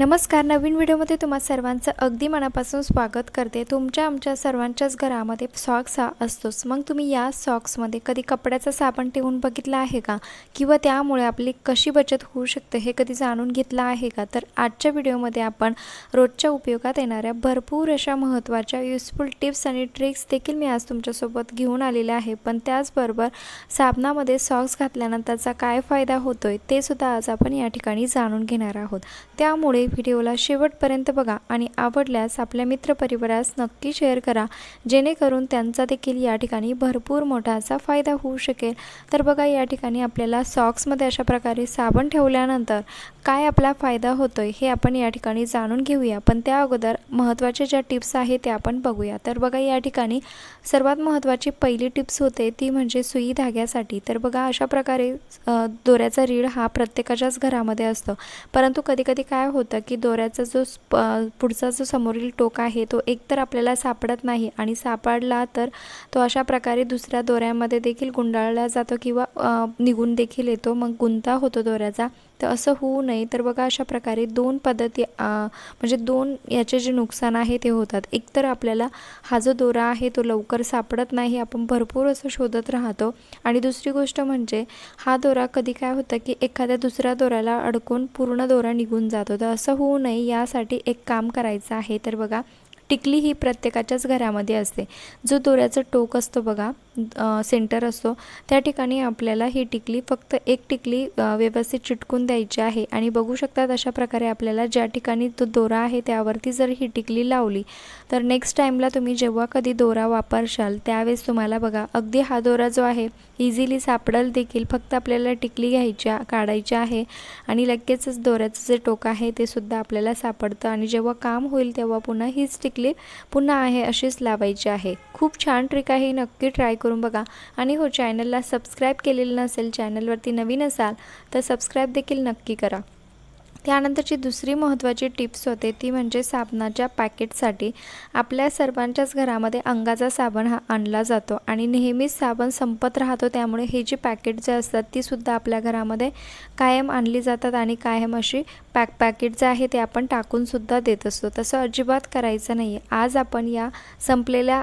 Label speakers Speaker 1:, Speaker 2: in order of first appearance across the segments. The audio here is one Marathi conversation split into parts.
Speaker 1: नमस्कार नवीन व्हिडिओमध्ये तुम्हा सर्वांचं अगदी मनापासून स्वागत करते. तुमच्या आमच्या सर्वांच्याच घरामध्ये सॉक्स हा असतोच. मग तुम्ही या सॉक्समध्ये कधी कपड्याचा साबण ठेवून बघितला आहे का? किंवा त्यामुळे आपली कशी बचत होऊ शकते हे कधी जाणून घेतलं आहे का? तर आजच्या व्हिडिओमध्ये आपण रोजच्या उपयोगात येणाऱ्या भरपूर अशा महत्त्वाच्या युजफुल टिप्स आणि ट्रिक्स देखील मी आज तुमच्यासोबत घेऊन आलेले आहे. पण त्याचबरोबर साबणामध्ये सॉक्स घातल्यानंतरचा काय फायदा होतोय ते सुद्धा आज आपण या ठिकाणी जाणून घेणार आहोत. त्यामुळे व्हिडिओला शेवटपर्यंत बघा आणि आवडल्यास आपल्या मित्रपरिवारास नक्की शेअर करा. जेणेकरून त्यांचा देखील या ठिकाणी भरपूर मोठा असा फायदा होऊ शकेल. तर बघा या ठिकाणी आपल्याला सॉक्समध्ये अशा प्रकारे साबण ठेवल्यानंतर काय आपला फायदा होतोय हे आपण या ठिकाणी जाणून घेऊया. पण त्या अगोदर महत्त्वाच्या ज्या टिप्स आहेत त्या आपण बघूया. तर बघा या ठिकाणी सर्वात महत्त्वाची पहिली टिप्स होते ती म्हणजे सुई धाग्यासाठी. तर बघा अशा प्रकारे दोऱ्याचा रीड हा प्रत्येकाच्याच घरामध्ये असतो. परंतु कधीकधी काय होतं की दोऱ्याचा जो स्प- पुढचा जो समोरील टोक आहे तो एकतर आपल्याला सापडत नाही आणि सापडला तर तो अशा प्रकारे दुसऱ्या दोऱ्यामध्ये देखील गुंडाळला जातो किंवा निघून देखील येतो. मग गुंता होतो दोऱ्याचा. तर असं होऊ नये. तर बघा अशा प्रकारे दोन पद्धती म्हणजे दोन याचे जे नुकसान आहे ते होतात. एकतर आपल्याला हा जो दोरा आहे तो लवकर सापडत नाही आपण भरपूर असं शोधत राहतो. आणि दुसरी गोष्ट म्हणजे हा दोरा कधी काय होतं की एखाद्या दुसऱ्या दोऱ्याला अडकून पूर्ण दोरा निघून जातो. तर असं होऊ नये यासाठी एक काम करायचं आहे. तर बघा टिकली ही प्रत्येकाच्याच घरामध्ये असते. जो दोऱ्याचं टोक असतो बघा सेंटर असतो. त्या ठिकाणी आपल्याला ही टिकली फक्त एक टिकली व्यवस्थित चिटकून द्यायची आहे. आणि बघू शकतात अशा प्रकारे आपल्याला ज्या ठिकाणी तो दोरा आहे त्यावरती जर ही टिकली लावली तर नेक्स्ट टाईमला तुम्ही जेव्हा कधी दोरा वापरशाल त्यावेळेस तुम्हाला बघा अगदी हा दोरा जो आहे इझिली सापडल देखील फक्त आपल्याला टिकली घ्यायच्या काढायची आहे. आणि लगेचच दोऱ्याचं जे टोक आहे ते सुद्धा आपल्याला सापडतं. आणि जेव्हा काम होईल तेव्हा पुन्हा हीच टिकली पुन्हा आहे अशीच लावायची आहे. खूप छान ट्रिक आहे ही नक्की ट्राय करून बघा. आणि हो चॅनलला सबस्क्राईब केलेलं नसेल चॅनलवरती नवीन असाल तर सबस्क्राईब देखील नक्की करा. त्यानंतरची दुसरी महत्त्वाची टिप्स होते ती म्हणजे साबणाच्या पॅकेटसाठी आपल्या सर्वांच्याच घरामध्ये अंगाचा साबण हा आणला जातो आणि नेहमीच साबण संपत राहतो त्यामुळे हे जी पॅकेट जे असतात ती सुद्धा आपल्या घरामध्ये कायम आणली जातात आणि कायम अशी पॅक पॅकेट जे आहे ते आपण टाकूनसुद्धा देत असतो. तसं अजिबात करायचं नाही आहे आज आपण या संपलेल्या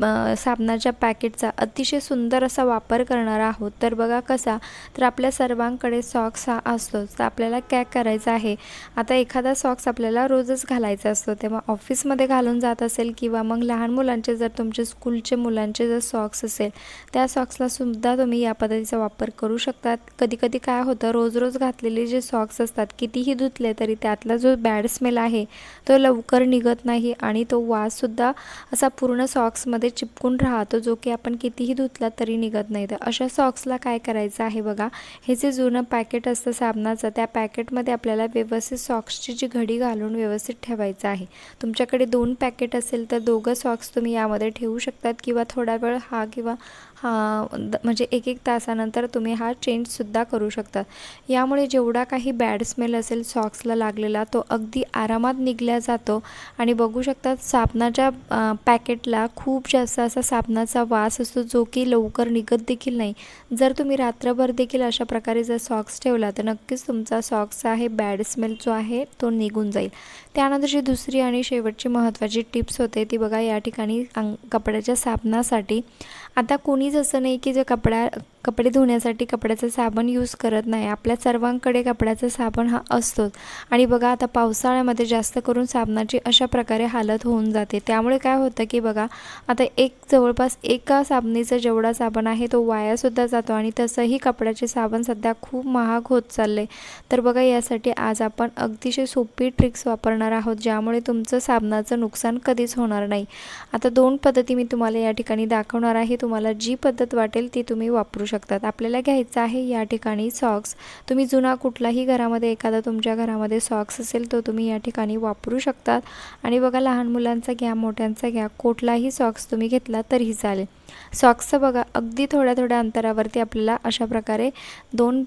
Speaker 1: साबणाच्या पॅकेटचा अतिशय सुंदर असा वापर करणार आहोत. तर बघा कसा? तर आपल्या सर्वांकडे सॉक्स हा असतोच. तर आपल्याला काय करायचं आहे? आता एखादा सॉक्स आपल्याला रोजच घालायचा असतो. तेव्हा ऑफिसमध्ये घालून जात असेल किंवा मग लहान मुलांचे जर तुमचे स्कूलचे मुलांचे जर सॉक्स असेल त्या सॉक्सला सुद्धा तुम्ही या पद्धतीचा वापर करू शकतात. कधी कधी काय होतं? रोज रोज घातलेले जे सॉक्स असतात कितीही धुतले तरी त्यातला जो बॅड स्मेल आहे तो लवकर निघत नाही आणि तो वाससुद्धा असा पूर्ण सॉक्समध्ये चिपकून राहतो जो की आपण कितीही धुतला तरी निघत नाही. तर अशा सॉक्सला काय करायचं आहे बघा? हे जे जुनं पॅकेट असतं साबणाचं त्या पॅकेटमध्ये आपल्याला व्यवस्थित सॉक्सची जी घडी घालून व्यवस्थित ठेवायचं आहे. तुमच्याकडे दोन पॅकेट असेल तर दोघं सॉक्स तुम्ही यामध्ये ठेवू शकतात किंवा थोडा वेळ हा किंवा हा द- म्हणजे एक एक तासानंतर तुम्ही हा चेंजसुद्धा करू शकतात यामुळे जेवढा काही बॅड स्मेल असेल सॉक्सला लागलेला तो अगदी आरामात निघल्या जातो. आणि बघू शकतात साबणाच्या पॅकेटला खूप जास्त असा साबणाचा वास असतो जो की लवकर निघत देखील नाही. जर तुम्ही रात्रभर देखील अशा प्रकारे जर सॉक्स ठेवला तर नक्कीच तुमचा सॉक्स आहे बॅड स्मेल जो आहे तो निघून जाईल. त्यानंतर जी दुसरी आणि शेवटची महत्त्वाची टिप्स होते ती बघा या ठिकाणी अंग कपड्याच्या साबणासाठी. आता कोणीच असं नाही की जो कपड्या कपडे धुण्यासाठी कपड्याचं साबण यूज करत नाही. आपल्या सर्वांकडे कपड्याचं साबण हा असतोच. आणि बघा आता पावसाळ्यामध्ये जास्त करून साबणाची अशा प्रकारे हालत होऊन जाते. त्यामुळे काय होतं की बघा आता एक जवळपास एका साबणीचा जेवढा साबण आहे तो वायासुद्धा जातो आणि तसंही कपड्याचे साबण सध्या खूप महाग होत चालले. तर बघा यासाठी आज आपण अतिशय सोपी ट्रिक्स वापरणार आहोत ज्यामुळे तुमचं साबणाचं नुकसान कधीच होणार नाही. आता दोन पद्धती मी तुम्हाला या ठिकाणी दाखवणार आहे. तुम्हाला जी पद्धत वाटेल ती तुम्ही वापरू शकतात. आपल्याला घ्यायचं आहे या ठिकाणी सॉक्स तुम्ही जुना कुठलाही घरामध्ये एखादा तुमच्या घरामध्ये सॉक्स असेल तो तुम्ही या ठिकाणी वापरू शकतात. आणि बघा लहान मुलांचा घ्या मोठ्यांचा घ्या कुठलाही सॉक्स तुम्ही घेतला तरीही चालेल. सॉक्सचं बघा अगदी थोड्या थोड्या अंतरावरती आपल्याला अशा प्रकारे दोन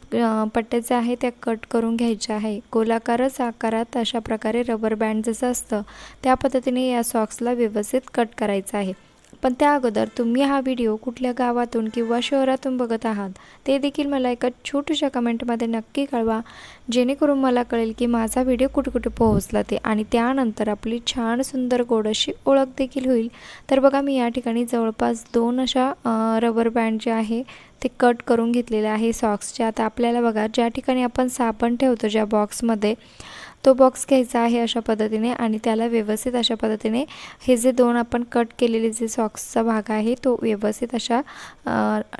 Speaker 1: पट्टे जे आहे त्या कट करून घ्यायच्या आहे. गोलाकारच आकारात अशा प्रकारे रबर बँड जसं असतं त्या पद्धतीने या सॉक्सला व्यवस्थित कट करायचं आहे. पण त्या अगोदर तुम्ही हा व्हिडिओ कुठल्या गावातून किंवा शहरातून बघत आहात ते देखील मला एका छोट्याशा कमेंटमध्ये नक्की कळवा जेणेकरून मला कळेल की माझा व्हिडिओ कुठे कुठे पोहोचला ते. आणि त्यानंतर आपली छान सुंदर गोड अशी ओळख देखील होईल. तर बघा मी या ठिकाणी जवळपास दोन अशा रबर बँड जे आहे ते कट करून घेतलेले आहे सॉक्सचे. आता आपल्याला बघा ज्या ठिकाणी आपण साबण ठेवतो ज्या बॉक्समध्ये तो बॉक्स घ्यायचा आहे अशा पद्धतीने आणि त्याला व्यवस्थित अशा पद्धतीने हे जे दोन आपण कट केलेले जे सॉक्सचा भाग आहे तो व्यवस्थित अशा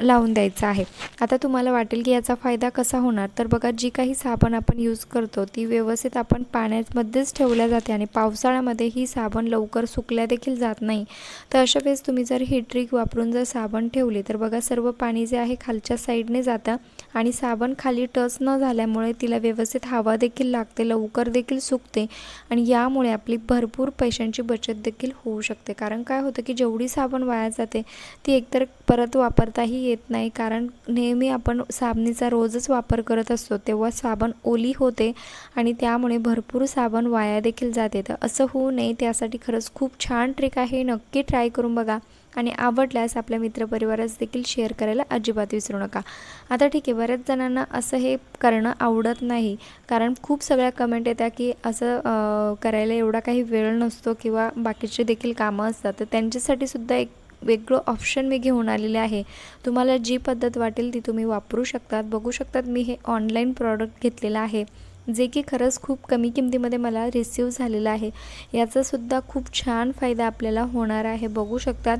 Speaker 1: लावून द्यायचा आहे. आता तुम्हाला वाटेल की याचा फायदा कसा होणार? तर बघा जी काही साबण आपण यूज करतो ती व्यवस्थित आपण पाण्यामध्येच ठेवल्या जाते आणि पावसाळ्यामध्ये ही साबण लवकर सुकल्या देखील जात नाही. तर अशा वेळेस तुम्ही जर ही ट्रिक वापरून जर साबण ठेवली तर बघा सर्व पाणी जे आहे खालच्या साईडने जातं. आणि साबण खाली टच न झाल्यामुळे तिला व्यवस्थित हवा देखील लागते लवकर देखील सुकते आणि यामुळे आपली भरपूर पैशांची बचत देखील होऊ शकते. कारण काय होतं की जेवढी साबण वाया जाते ती एकतर परत वापरताही येत नाही. कारण नेहमी आपण साबणीचा रोजच वापर करत असतो तेव्हा साबण ओली होते आणि त्यामुळे भरपूर साबण वाया देखील जाते. तर असं होऊ नये त्यासाठी खरंच खूप छान ट्रिक आहे. नक्की ट्राय करून बघा. आणि आवडल्यास आपल्या मित्रपरिवारास देखील शेअर करायला अजिबात विसरू नका. आता ठीक आहे बऱ्याच जणांना असं हे करणं आवडत नाही. कारण खूप सगळ्या कमेंट येत्या की असं करायला एवढा काही वेळ नसतो किंवा बाकीचे देखील कामं असतात. तर त्यांच्यासाठी सुद्धा एक वेगळं ऑप्शन मी घेऊन आलेले आहे. तुम्हाला जी पद्धत वाटेल ती तुम्ही वापरू शकतात. बघू शकतात मी हे ऑनलाईन प्रॉडक्ट घेतलेलं आहे जे की खरंच खूप कमी किमतीमध्ये मला रिसीव झालेलं आहे. याचासुद्धा खूप छान फायदा आपल्याला होणार आहे. बघू शकतात.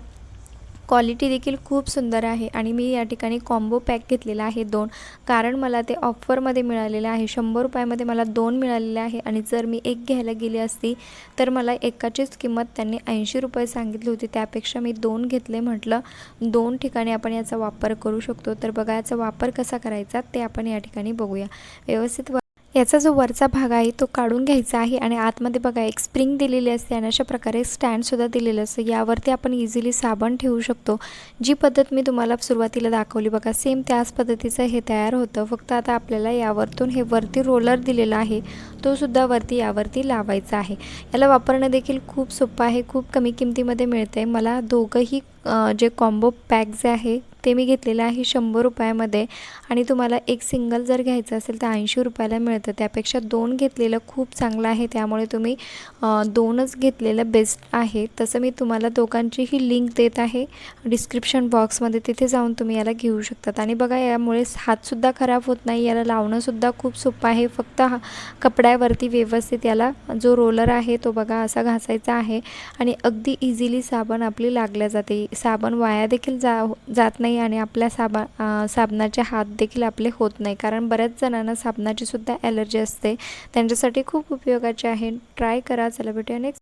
Speaker 1: क्वालिटी देखील खूप सुंदर आहे आणि मी या ठिकाणी कॉम्बो पॅक घेतलेला आहे दोन. कारण मला ते ऑफरमध्ये मिळालेलं आहे. शंभर रुपयामध्ये मला दोन मिळालेले आहे आणि जर मी एक घ्यायला गेली असती तर मला एकाचीच किंमत त्यांनी ऐंशी रुपये सांगितली होती. त्यापेक्षा मी दोन घेतले म्हटलं दोन ठिकाणी आपण याचा वापर करू शकतो. तर बघा याचा वापर कसा करायचा ते आपण या ठिकाणी बघूया. व्यवस्थित व याचा जो वरचा भाग आहे तो काढून घ्यायचा आहे आणि आतमध्ये बघा एक स्प्रिंग दिलेली असते आणि अशा प्रकारे स्टँडसुद्धा दिलेलं असतं. यावरती आपण इझिली साबण ठेवू शकतो. जी पद्धत मी तुम्हाला सुरुवातीला दाखवली बघा सेम त्याच पद्धतीचं हे तयार होतं. फक्त आता आपल्याला यावरतून हे वरती रोलर दिलेला आहे. तो सुद्धा वरती यावरती लावायचा आहे. याला वापरणं देखील खूप सोपं आहे खूप कमी किमतीमध्ये मिळतं आहे मला दोघंही जे कॉम्बो पॅक जे आहे ते मी घेतलेलं आहे शंभर रुपयामध्ये. आणि तुम्हाला एक सिंगल जर घ्यायचं असेल तर ऐंशी रुपयाला मिळतं. त्यापेक्षा दोन घेतलेलं खूप चांगलं आहे. त्यामुळे तुम्ही दोनच घेतलेलं बेस्ट आहे. तसं मी तुम्हाला दोघांचीही लिंक देत आहे. डिस्क्रिप्शन बॉक्समध्ये तिथे जाऊन तुम्ही याला घेऊ शकतात. आणि बघा यामुळे हातसुद्धा खराब होत नाही. याला लावणंसुद्धा खूप सोपं आहे. फक्त हा कपड्यावरती व्यवस्थित याला जो रोलर आहे तो बघा असा घासायचा आहे. आणि अगदी इझिली साबण आपली लागल्या जाते. साबण वाया देखील जा जात नाही. आणि आपल्या साबा साबणाचे हात देखील आपले होत नाही. कारण बऱ्याच जणांना साबणाचीसुद्धा ॲलर्जी असते. त्यांच्यासाठी खूप उपयोगाचे आहे. ट्राय करा चला भेटूया नेक्स्ट